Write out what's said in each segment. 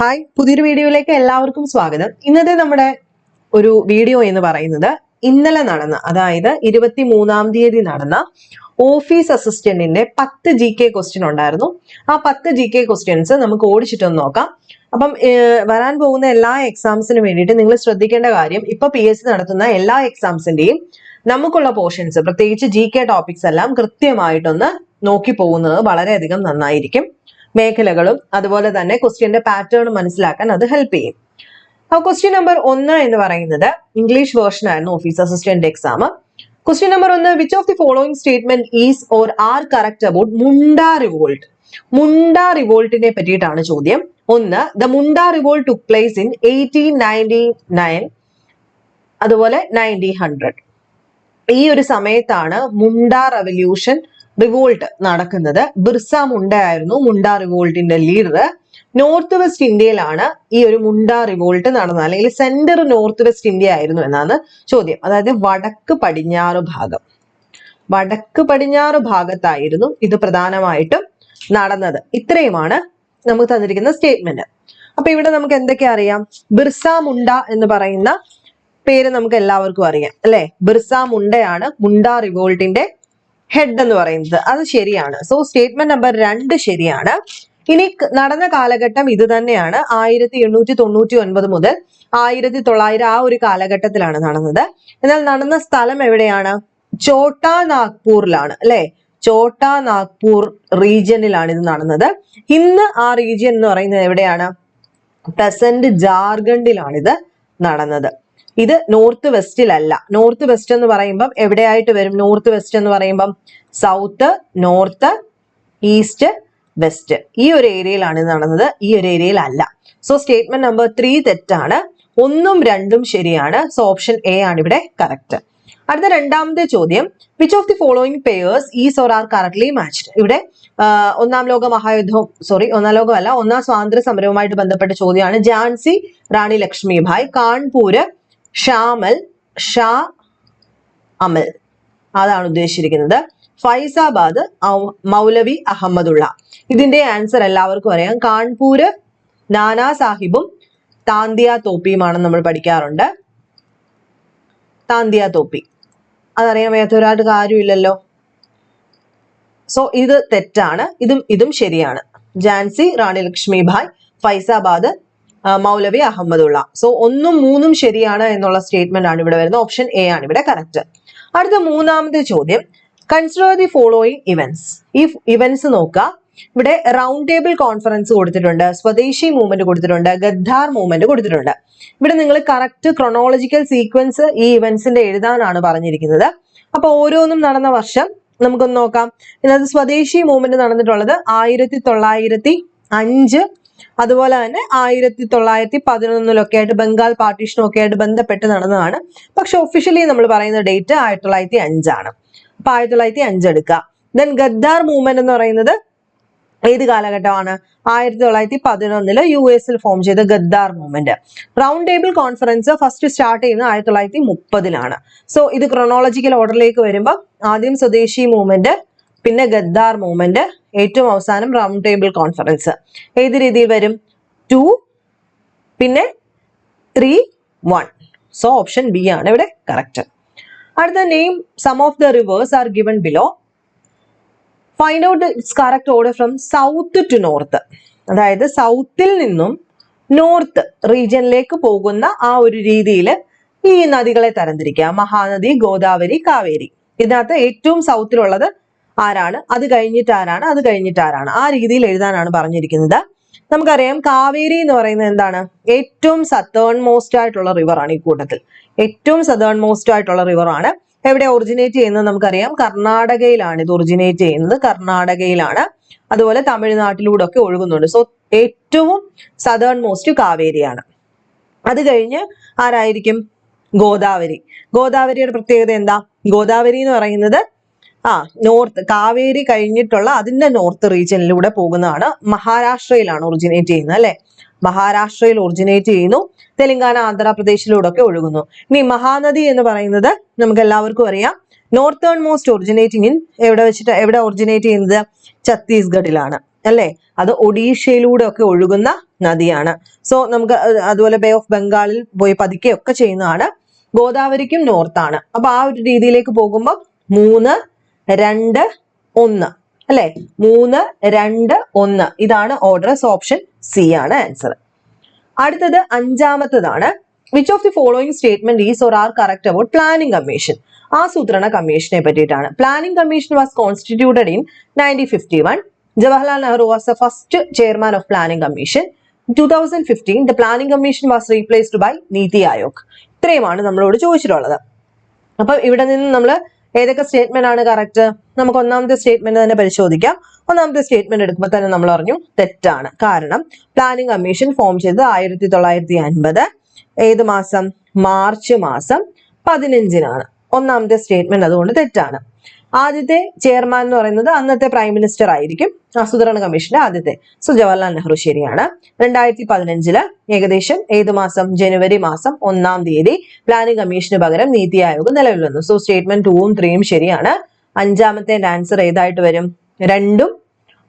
Hi പുതിയൊരു വീഡിയോയിലേക്ക് എല്ലാവർക്കും സ്വാഗതം. ഇന്നത്തെ നമ്മുടെ ഒരു വീഡിയോ എന്ന് പറയുന്നത് ഇന്നലെ നടന്ന അതായത് ഇരുപത്തി മൂന്നാം തീയതി നടന്ന ഓഫീസ് അസിസ്റ്റന്റിന്റെ പത്ത് ജി കെ ക്വസ്റ്റ്യൻ ഉണ്ടായിരുന്നു. ആ പത്ത് ജി കെ ക്വസ്റ്റ്യൻസ് നമുക്ക് ഓടിച്ചിട്ടൊന്ന് നോക്കാം. അപ്പം വരാൻ പോകുന്ന എല്ലാ എക്സാംസിനും വേണ്ടിയിട്ട് നിങ്ങൾ ശ്രദ്ധിക്കേണ്ട കാര്യം ഇപ്പൊ പി എസ് നടത്തുന്ന എല്ലാ എക്സാംസിന്റെയും നമുക്കുള്ള പോർഷൻസ് പ്രത്യേകിച്ച് ജി കെ ടോപ്പിക്സ് എല്ലാം കൃത്യമായിട്ടൊന്ന് നോക്കി പോകുന്നത് വളരെയധികം നന്നായിരിക്കും. മേഖലകളും അതുപോലെ തന്നെ ക്വസ്റ്റ്യന്റെ പാറ്റേൺ മനസ്സിലാക്കാൻ അത് ഹെൽപ്പ് ചെയ്യും. അപ്പൊ ക്വസ്റ്റ്യൻ നമ്പർ ഒന്ന് എന്ന് പറയുന്നത് ഇംഗ്ലീഷ് വേർഷൻ ആയിരുന്നു office assistant exam question number ഒന്ന് which of the following statement is or are correct about Munda revolt Munda റിവോൾട്ടിനെ പറ്റിയിട്ടാണ് ചോദ്യം. ഒന്ന് the Munda revolt took place in eighteen ninety nine അതുപോലെ nineteen hundred ഈ ഒരു സമയത്താണ് Munda revolution revolt നടക്കുന്നത്. ബിർസ മുണ്ടയായിരുന്നു മുണ്ട റിവോൾട്ടിന്റെ ലീഡർ നോർത്ത് വെസ്റ്റ് ഇന്ത്യയിലാണ് ഈ ഒരു മുണ്ട റിവോൾട്ട് നടന്നത്. അല്ലെങ്കിൽ സെന്റർ നോർത്ത് വെസ്റ്റ് ഇന്ത്യ ആയിരുന്നു എന്നാണ് ചോദ്യം. അതായത് വടക്ക് പടിഞ്ഞാറ് ഭാഗം. വടക്ക് പടിഞ്ഞാറ് ഭാഗത്തായിരുന്നു ഇത് പ്രധാനമായിട്ടും നടന്നത്. ഇത്രയുമാണ് നമുക്ക് തന്നിരിക്കുന്ന സ്റ്റേറ്റ്മെന്റ് അപ്പൊ ഇവിടെ നമുക്ക് എന്തൊക്കെ അറിയാം? ബിർസ മുണ്ട എന്ന് പറയുന്ന പേര് നമുക്ക് എല്ലാവർക്കും അറിയാം അല്ലെ? ബിർസ മുണ്ടയാണ് മുണ്ട റിവോൾട്ടിന്റെ ഹെഡ് എന്ന് പറയുന്നത്. അത് ശരിയാണ്. സോ സ്റ്റേറ്റ്മെന്റ് നമ്പർ രണ്ട് ശരിയാണ്. ഇനി നടന്ന കാലഘട്ടം ഇത് തന്നെയാണ്. ആയിരത്തി എണ്ണൂറ്റി തൊണ്ണൂറ്റി ഒൻപത് മുതൽ ആയിരത്തി തൊള്ളായിരം ആ ഒരു കാലഘട്ടത്തിലാണ് നടന്നത്. എന്നാൽ നടന്ന സ്ഥലം എവിടെയാണ്? ചോട്ടാ നാഗ്പൂരിലാണ് അല്ലെ? ചോട്ടാ നാഗ്പൂർ റീജിയനിലാണ് ഇത് നടന്നത്. ഇന്ന് ആ റീജിയൻ എന്ന് പറയുന്നത് എവിടെയാണ്? പ്രസന്റ് ജാർഖണ്ഡിലാണ് ഇത് നടന്നത്. ഇത് നോർത്ത് വെസ്റ്റിലല്ല നോർത്ത് വെസ്റ്റ് എന്ന് പറയുമ്പം എവിടെയായിട്ട് വരും? നോർത്ത് വെസ്റ്റ് എന്ന് പറയുമ്പം സൗത്ത് നോർത്ത് ഈസ്റ്റ് വെസ്റ്റ്. ഈ ഒരു ഏരിയയിലാണ് ഇത് നടന്നത്. ഈ ഒരു ഏരിയയിലല്ല സോ സ്റ്റേറ്റ്മെന്റ് നമ്പർ ത്രീ തെറ്റാണ്. ഒന്നും രണ്ടും ശരിയാണ്. സോ ഓപ്ഷൻ എ ആണ് ഇവിടെ കറക്റ്റ് അടുത്ത രണ്ടാമത്തെ ചോദ്യം. Which of the following pairs is or are correctly matched ഇവിടെ ഒന്നാം ലോക മഹായുദ്ധവും സോറി ഒന്നാം ലോകമല്ല ഒന്നാം സ്വാതന്ത്ര്യ സമരവുമായിട്ട് ബന്ധപ്പെട്ട ചോദ്യമാണ്. ജാൻസി റാണി ലക്ഷ്മിഭായ് കാൺപൂര് ഷാമൽ ഷാ അമൽ. അതാണ് ഉദ്ദേശിച്ചിരിക്കുന്നത്. ഫൈസാബാദ് മൗലവി അഹമ്മദുള്ള. ഇതിന്റെ ആൻസർ എല്ലാവർക്കും അറിയാം. കാൺപൂര് നാനാ സാഹിബും താന്തിയ തോപ്പിയുമാണ് നമ്മൾ പഠിക്കാറുണ്ട്. താന്തിയ തോപ്പി. അതറിയാൻ വയ്യാത്ത ഒരാളുടെ കാര്യമില്ലല്ലോ സോ ഇത് തെറ്റാണ്. ഇതും ഇതും ശരിയാണ്. ജാൻസി റാണി ലക്ഷ്മിഭായ് ഫൈസാബാദ് മൗലവി അഹമ്മദുള്ള. സോ ഒന്നും മൂന്നും ശരിയാണ് എന്നുള്ള സ്റ്റേറ്റ്മെന്റ് ആണ് ഇവിടെ വരുന്നത്. ഓപ്ഷൻ എ ആണ് ഇവിടെ കറക്റ്റ് അടുത്ത മൂന്നാമത്തെ ചോദ്യം. കൺസിഡർ ദി ഫോളോയിങ് ഇവന്റ്സ് ഈ ഇവന്റ്സ് നോക്കുക. ഇവിടെ റൗണ്ട് ടേബിൾ കോൺഫറൻസ് കൊടുത്തിട്ടുണ്ട് സ്വദേശി മൂവ്മെന്റ് കൊടുത്തിട്ടുണ്ട് ഗദ്ദാർ മൂവ്മെന്റ് കൊടുത്തിട്ടുണ്ട്. ഇവിടെ നിങ്ങൾ കറക്റ്റ് ക്രൊണോളജിക്കൽ സീക്വൻസ് ഈ ഇവന്റ്സിന്റെ എഴുതാനാണ് പറഞ്ഞിരിക്കുന്നത്. അപ്പൊ ഓരോന്നും നടന്ന വർഷം നമുക്കൊന്ന് നോക്കാം. ഇതിനകത്ത് സ്വദേശി മൂവ്മെന്റ് നടന്നിട്ടുള്ളത് ആയിരത്തി തൊള്ളായിരത്തി അഞ്ച് അതുപോലെ തന്നെ ആയിരത്തി തൊള്ളായിരത്തി പതിനൊന്നിലൊക്കെ ആയിട്ട് ബംഗാൾ പാർട്ടീഷനും ഒക്കെ ആയിട്ട് ബന്ധപ്പെട്ട് നടന്നതാണ്. പക്ഷെ ഒഫീഷ്യലി നമ്മൾ പറയുന്ന ഡേറ്റ് ആയിരത്തി തൊള്ളായിരത്തി അഞ്ചാണ് അപ്പൊ ആയിരത്തി തൊള്ളായിരത്തി അഞ്ച് എടുക്കുക. ദെൻ ഗദ്ദാർ മൂവ്മെന്റ് എന്ന് പറയുന്നത് ഏത് കാലഘട്ടമാണ്? ആയിരത്തി തൊള്ളായിരത്തി പതിനൊന്നിൽ യു എസിൽ ഫോം ചെയ്ത Ghadar movement round table conference first start ചെയ്യുന്നത് ആയിരത്തി തൊള്ളായിരത്തി മുപ്പതിലാണ് സോ ഇത് ക്രൊണോളജിക്കൽ ഓർഡറിലേക്ക് വരുമ്പോൾ ആദ്യം സ്വദേശി മൂവ്മെന്റ് പിന്നെ ഗദ്ദാർ മൂവ്മെന്റ് ഏറ്റവും അവസാനം റൗണ്ട് ടേബിൾ കോൺഫറൻസ് ഏത് രീതിയിൽ വരും? ടു പിന്നെ three one so option B ആണ് ഇവിടെ കറക്റ്റ് അടുത്ത name some of the rivers are given below find out its correct order from south to north അതായത് സൗത്തിൽ നിന്നും നോർത്ത് റീജിയനിലേക്ക് പോകുന്ന ആ ഒരു രീതിയിൽ ഈ നദികളെ തരംതിരിക്കുക മഹാനദി ഗോദാവരി കാവേരി. ഇതിനകത്ത് ഏറ്റവും സൗത്തിലുള്ളത് ആരാണ്? അത് കഴിഞ്ഞിട്ട് ആരാണ് അത് കഴിഞ്ഞിട്ട് ആരാണ് ആ രീതിയിൽ എഴുതാനാണ് പറഞ്ഞിരിക്കുന്നത്. നമുക്കറിയാം കാവേരി എന്ന് പറയുന്നത് എന്താണ്? ഏറ്റവും സത്തേൺ മോസ്റ്റ് ആയിട്ടുള്ള റിവർ ആണ് ഈ കൂട്ടത്തിൽ. ഏറ്റവും സതേൺ മോസ്റ്റ് ആയിട്ടുള്ള റിവർ ആണ്. എവിടെ ഒറിജിനേറ്റ് ചെയ്യുന്നത് നമുക്കറിയാം കർണാടകയിലാണ്. ഇത് ഒറിജിനേറ്റ് ചെയ്യുന്നത് കർണാടകയിലാണ്. അതുപോലെ തമിഴ്നാട്ടിലൂടെ ഒക്കെ ഒഴുകുന്നുണ്ട്. സോ ഏറ്റവും സതേൺ മോസ്റ്റ് കാവേരിയാണ്. അത് കഴിഞ്ഞ് ആരായിരിക്കും? ഗോദാവരി. ഗോദാവരിയുടെ പ്രത്യേകത എന്താ? ഗോദാവരി എന്ന് പറയുന്നത് ആ നോർത്ത് കാവേരി കഴിഞ്ഞിട്ടുള്ള അതിന്റെ നോർത്ത് റീജിയനിലൂടെ പോകുന്നതാണ് മഹാരാഷ്ട്രയിലാണ് ഒറിജിനേറ്റ് ചെയ്യുന്നത് അല്ലെ? മഹാരാഷ്ട്രയിൽ ഒറിജിനേറ്റ് ചെയ്യുന്നു തെലങ്കാന ആന്ധ്രാപ്രദേശിലൂടെ ഒക്കെ ഒഴുകുന്നു. ഇനി മഹാനദി എന്ന് പറയുന്നത് നമുക്ക് എല്ലാവർക്കും അറിയാം. നോർത്തേൺ മോസ്റ്റ് ഒറിജിനേറ്റിംഗ് ഇൻ എവിടെ വെച്ചിട്ട് എവിടെ ഒറിജിനേറ്റ് ചെയ്യുന്നത്? ഛത്തീസ്ഗഡിലാണ് അല്ലേ? അത് ഒഡീഷയിലൂടെ ഒക്കെ ഒഴുകുന്ന നദിയാണ്. സോ നമുക്ക് അതുപോലെ ബേ ഓഫ് ബംഗാളിൽ പോയി പതിക്കുകയൊക്കെ ചെയ്യുന്നതാണ്. ഗോദാവരിക്കും നോർത്താണ്. അപ്പൊ ആ ഒരു രീതിയിലേക്ക് പോകുമ്പോൾ മൂന്ന് രണ്ട് ഒന്ന്. അല്ലെ? മൂന്ന് രണ്ട് ഒന്ന്. ഇതാണ് ഓർഡർ സോ ഓപ്ഷൻ സി ആണ് ആൻസർ. അടുത്തത് അഞ്ചാമത്തതാണ്. Which of the following statement is or are correct about planning commission ആസൂത്രണ കമ്മീഷനെ പറ്റിയിട്ടാണ്. Planning commission was constituted in nineteen fifty one Jawaharlal Nehru was the first chairman of planning commission two thousand fifteen the planning commission was replaced by NITI Aayog ഇത്രയുമാണ് നമ്മളോട് ചോദിച്ചിട്ടുള്ളത്. അപ്പൊ ഇവിടെ നിന്ന് നമ്മൾ ഏതൊക്കെ സ്റ്റേറ്റ്മെന്റ് ആണ് കറക്റ്റ് നമുക്ക് ഒന്നാമത്തെ സ്റ്റേറ്റ്മെന്റ് തന്നെ പരിശോധിക്കാം. ഒന്നാമത്തെ സ്റ്റേറ്റ്മെന്റ് എടുക്കുമ്പോൾ തന്നെ നമ്മൾ പറഞ്ഞു തെറ്റാണ്. കാരണം പ്ലാനിംഗ് കമ്മീഷൻ ഫോം ചെയ്തത് ആയിരത്തി തൊള്ളായിരത്തി അൻപത് ഏത് മാസം? മാർച്ച് മാസം പതിനഞ്ചിനാണ്. ഒന്നാമത്തെ സ്റ്റേറ്റ്മെന്റ് അതുകൊണ്ട് തെറ്റാണ്. ആദ്യത്തെ ചെയർമാൻ എന്ന് പറയുന്നത് അന്നത്തെ പ്രൈം മിനിസ്റ്റർ ആയിരിക്കും ആസൂത്രണ കമ്മീഷന്റെ ആദ്യത്തെ. സോ ജവഹർലാൽ നെഹ്റു ശരിയാണ്. രണ്ടായിരത്തി പതിനഞ്ചിൽ ഏകദേശം ഏത് മാസം? ജനുവരി മാസം ഒന്നാം തീയതി പ്ലാനിംഗ് കമ്മീഷന് പകരം നീതി ആയോഗ് നിലവിൽ വന്നു. സോ സ്റ്റേറ്റ്മെന്റ് ടൂവും ത്രീയും ശരിയാണ്. അഞ്ചാമത്തെ ആൻസർ ഏതായിട്ട് വരും? രണ്ടും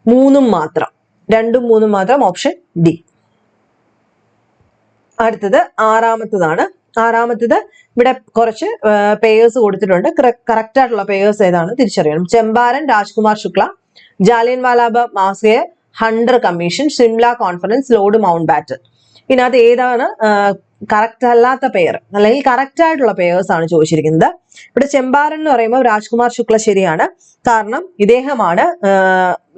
മൂന്നും മാത്രം. രണ്ടും മൂന്നും മാത്രം ഓപ്ഷൻ ഡി. അടുത്തത് ആറാമത്തതാണ്. ആറാമത്തത് ഇവിടെ കുറച്ച് പേയേഴ്സ് കൊടുത്തിട്ടുണ്ട്. കറക്റ്റ് ആയിട്ടുള്ള പേയേഴ്സ് ഏതാണ് തിരിച്ചറിയണം. Champaran Rajkumar Shukla Jallian Walabagh massacre Hunter commission Simla conference Lord Mountbatten ഇതിനകത്ത് ഏതാണ് കറക്റ്റ് അല്ലാത്ത പെയർ അല്ലെങ്കിൽ കറക്റ്റ് ആയിട്ടുള്ള പേയേഴ്സ് ആണ് ചോദിച്ചിരിക്കുന്നത്. ഇവിടെ ചെമ്പാരൻ എന്ന് പറയുമ്പോൾ രാജ്കുമാർ ശുക്ലശ്ശേരിയാണ്. കാരണം ഇദ്ദേഹമാണ്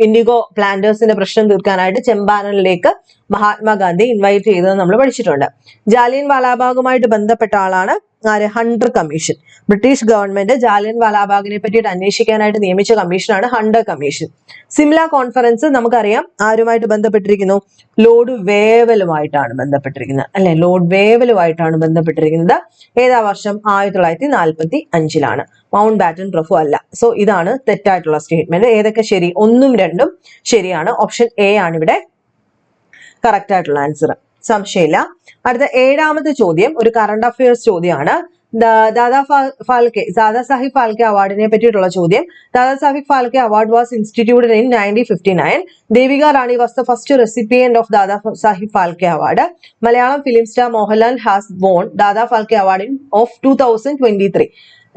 ഇൻഡിഗോ പ്ലാന്റേഴ്സിന്റെ പ്രശ്നം തീർക്കാനായിട്ട് ചെമ്പാരനിലേക്ക് മഹാത്മാഗാന്ധി ഇൻവൈറ്റ് ചെയ്തത് നമ്മൾ പഠിച്ചിട്ടുണ്ട്. ജാലിയൻ വാലാബാഗുമായിട്ട് ബന്ധപ്പെട്ട ആളാണ് ആര്? Hunter commission. British government Jallian വാലാബാഗിനെ പറ്റിയിട്ട് അന്വേഷിക്കാനായിട്ട് നിയമിച്ച കമ്മീഷനാണ് ഹണ്ടർ കമ്മീഷൻ. സിംല കോൺഫറൻസ് നമുക്കറിയാം ആരുമായിട്ട് ബന്ധപ്പെട്ടിരിക്കുന്നു? ലോഡ് വേവലുമായിട്ടാണ് ബന്ധപ്പെട്ടിരിക്കുന്നത്. അല്ലെ? ലോഡ് വേവലുമായിട്ടാണ് ബന്ധപ്പെട്ടിരിക്കുന്നത്. ഏതാ വർഷം? ആയിരത്തി തൊള്ളായിരത്തി നാൽപ്പത്തി അഞ്ചിലാണ്. മൗണ്ട് ബാറ്റൺ റഫു അല്ല. സോ ഇതാണ് തെറ്റായിട്ടുള്ള സ്റ്റേറ്റ്മെന്റ് ഏതൊക്കെ ശരി? ഒന്നും രണ്ടും ശരിയാണ്. ഓപ്ഷൻ എ ആണ് ഇവിടെ കറക്റ്റ് ആയിട്ടുള്ള ആൻസർ സംശയമില്ല. അടുത്ത ഏഴാമത്തെ ചോദ്യം ഒരു കറണ്ട് അഫയേഴ്സ് ചോദ്യമാണ്. ദാദാ ഫാൽക്കെ ദാദാ സാഹിബ് ഫാൽക്കെ അവാർഡിനെ പറ്റിയിട്ടുള്ള ചോദ്യം. Dada Saheb Phalke award was instituted in nineteen fifty nine Devika Rani was the first recipient of Dada Saheb Phalke award. Malayalam film star Mohanlal has born Dada Phalke award in of two thousand twenty three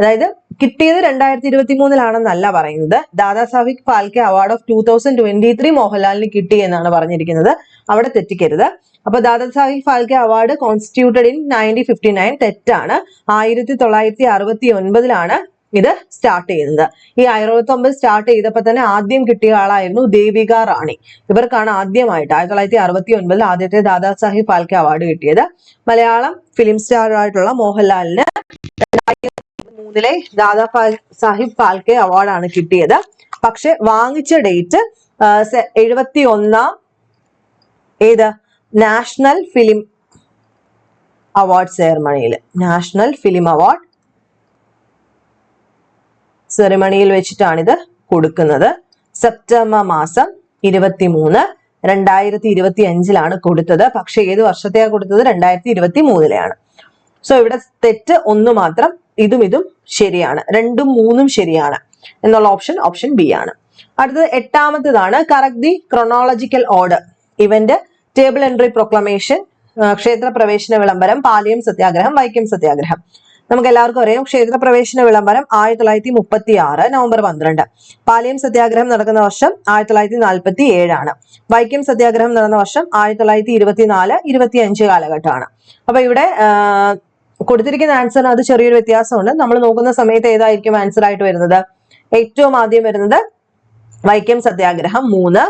അതായത് കിട്ടിയത് രണ്ടായിരത്തി ഇരുപത്തി മൂന്നിലാണെന്നല്ല പറയുന്നത്. Dada Saheb Phalke award of two thousand twenty three മോഹൻലാലിന് കിട്ടി എന്നാണ് പറഞ്ഞിരിക്കുന്നത്. അവിടെ തെറ്റിക്കരുത്. അപ്പൊ Dada Saheb Phalke award constituted in nineteen fifty nine തെറ്റാണ്. ആയിരത്തി തൊള്ളായിരത്തി അറുപത്തി ഒൻപതിലാണ് ഇത് സ്റ്റാർട്ട് ചെയ്യുന്നത്. ഈ അറുപത്തി ഒമ്പത് സ്റ്റാർട്ട് ചെയ്തപ്പോൾ തന്നെ ആദ്യം കിട്ടിയ ആളായിരുന്നു ദേവിക റാണി. ഇവർക്കാണ് ആദ്യമായിട്ട് ആയിരത്തി തൊള്ളായിരത്തി അറുപത്തി ഒൻപതിൽ ആദ്യത്തെ ദാദാ സാഹിബ് ഫാൽക്കെ അവാർഡ് കിട്ടിയത്. മലയാളം ഫിലിം സ്റ്റാർ ആയിട്ടുള്ള മോഹൻലാലിന് മൂന്നിലെ ദാദാ സാഹിബ് ഫാൽക്കെ അവാർഡാണ് കിട്ടിയത്. പക്ഷെ വാങ്ങിച്ച ഡേറ്റ് എഴുപത്തി ഒന്നാം ഏത്? നാഷണൽ ഫിലിം അവാർഡ് സെറമണിയിൽ നാഷണൽ ഫിലിം അവാർഡ് സെറമണിയിൽ വെച്ചിട്ടാണിത് കൊടുക്കുന്നത്. സെപ്റ്റംബർ മാസം ഇരുപത്തി മൂന്ന് രണ്ടായിരത്തി ഇരുപത്തി അഞ്ചിലാണ് കൊടുത്തത്. പക്ഷെ ഏത് വർഷത്തെയാണ് കൊടുത്തത്? രണ്ടായിരത്തി ഇരുപത്തി മൂന്നിലെയാണ് സോ ഇവിടെ തെറ്റ് ഒന്ന് മാത്രം ഇതും ഇതും ശരിയാണ്. രണ്ടും മൂന്നും ശരിയാണ് എന്നുള്ള ഓപ്ഷൻ ഓപ്ഷൻ ബി ആണ്. അടുത്തത് എട്ടാമത്തേതാണ്. Correct the chronological order event table entry proclamation ക്ഷേത്ര പ്രവേശന വിളംബരം പാലിയം സത്യാഗ്രഹം വൈക്കം സത്യാഗ്രഹം. നമുക്ക് എല്ലാവർക്കും അറിയാം ക്ഷേത്ര പ്രവേശന വിളംബരം ആയിരത്തി തൊള്ളായിരത്തി മുപ്പത്തി ആറ് നവംബർ പന്ത്രണ്ട്. പാലിയം സത്യാഗ്രഹം നടക്കുന്ന വർഷം ആയിരത്തി തൊള്ളായിരത്തി നാൽപ്പത്തി ഏഴാണ് വൈക്കം സത്യാഗ്രഹം നടന്ന വർഷം ആയിരത്തി തൊള്ളായിരത്തി ഇരുപത്തിനാല് ഇരുപത്തി അഞ്ച് കാലഘട്ടമാണ്. അപ്പൊ ഇവിടെ കൊടുത്തിരിക്കുന്ന ആൻസറിന് അത് ചെറിയൊരു വ്യത്യാസമുണ്ട്. നമ്മൾ നോക്കുന്ന സമയത്ത് ഏതായിരിക്കും ആൻസർ ആയിട്ട് വരുന്നത്? ഏറ്റവും ആദ്യം വരുന്നത് വൈക്കം സത്യാഗ്രഹം മൂന്ന്.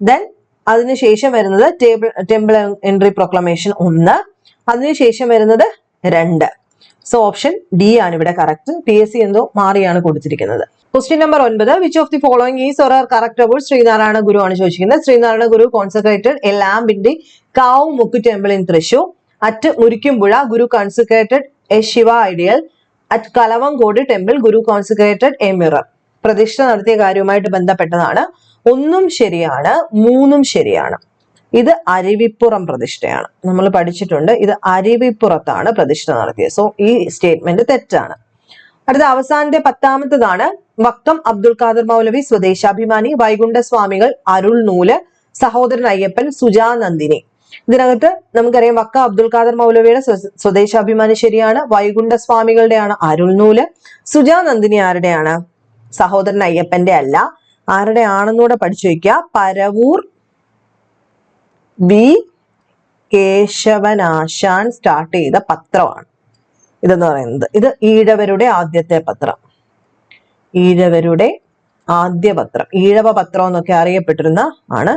ദെൻ അതിനുശേഷം വരുന്നത് ടേബിൾ ടെമ്പിൾ എൻട്രി പ്രൊക്ലമേഷൻ ഒന്ന്. അതിനുശേഷം വരുന്നത് രണ്ട്. സോ ഓപ്ഷൻ ഡി ആണ് ഇവിടെ കറക്റ്റ് പി എസ് സി എന്തോ മാറിയാണ് കൊടുത്തിരിക്കുന്നത്. ക്വസ്റ്റ്യൻ നമ്പർ ഒൻപത്. Which of the following is or correct about Sreenarayana Guru ആണ് ചോദിച്ചിരിക്കുന്നത്. Sreenarayana Guru concentrated A ലാംബിന്റെ Kavumukku temple in Thrissur. At Murikkumpuzha Guru concentrated A Shiva idol at Kalavankode temple Guru concentrated A mirror പ്രതിഷ്ഠ നടത്തിയ കാര്യവുമായിട്ട് ബന്ധപ്പെട്ടതാണ്. ഒന്നും ശരിയാണ് മൂന്നും ശരിയാണ്. ഇത് അരുവിപ്പുറം പ്രതിഷ്ഠയാണ്. നമ്മൾ പഠിച്ചിട്ടുണ്ട് ഇത് അരുവിപ്പുറത്താണ് പ്രതിഷ്ഠ നടത്തിയത്. സോ ഈ സ്റ്റേറ്റ്മെന്റ് തെറ്റാണ്. അടുത്ത അവസാനത്തെ പത്താമത്തതാണ്. വക്തം അബ്ദുൽ ഖാദർ മൗലവി സ്വദേശാഭിമാനി വൈകുണ്ഠ സ്വാമികൾ അരുൾ നൂൽ സഹോദരൻ അയ്യപ്പൻ സുജാ നന്ദിനി ഇതിനകത്ത് നമുക്കറിയാം വക്ക അബ്ദുൽ ഖാദർ മൗലവിയുടെ സ്വദേശാഭിമാനി ശരിയാണ് വൈകുണ്ഠ സ്വാമികളുടെയാണ് അരുൾനൂൽ സുജാ നന്ദിനി ആരുടെയാണ്? സഹോദരൻ അയ്യപ്പന്റെ അല്ല. ആരുടെ ആണെന്നൂടെ പഠിച്ചു വെക്കുക പരവൂർ ബി കേശവനാശാൻ സ്റ്റാർട്ട് ചെയ്ത പത്രമാണ് ഇതെന്ന് പറയുന്നത്. ഇത് ഈഴവരുടെ ആദ്യത്തെ പത്രം. ഈഴവരുടെ ആദ്യ പത്രം. ഈഴവ പത്രം എന്നൊക്കെ അറിയപ്പെട്ടിരുന്ന ആണ്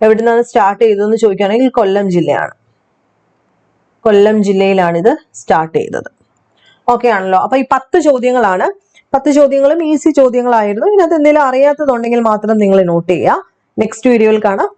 എവിടെ നിന്നാണ് സ്റ്റാർട്ട് ചെയ്തതെന്ന് ചോദിക്കുകയാണെങ്കിൽ കൊല്ലം ജില്ലയാണ്. കൊല്ലം ജില്ലയിലാണ് ഇത് സ്റ്റാർട്ട് ചെയ്തത്. ഓക്കെ ആണല്ലോ. അപ്പൊ ഈ പത്ത് ചോദ്യങ്ങളാണ്. പത്ത് ചോദ്യങ്ങളും ഈസി ചോദ്യങ്ങളായിരുന്നു. ഇതിനകത്ത് എന്തെങ്കിലും അറിയാത്തതുണ്ടെങ്കിൽ മാത്രം നിങ്ങൾ നോട്ട് ചെയ്യുക. നെക്സ്റ്റ് വീഡിയോയിൽ കാണാം.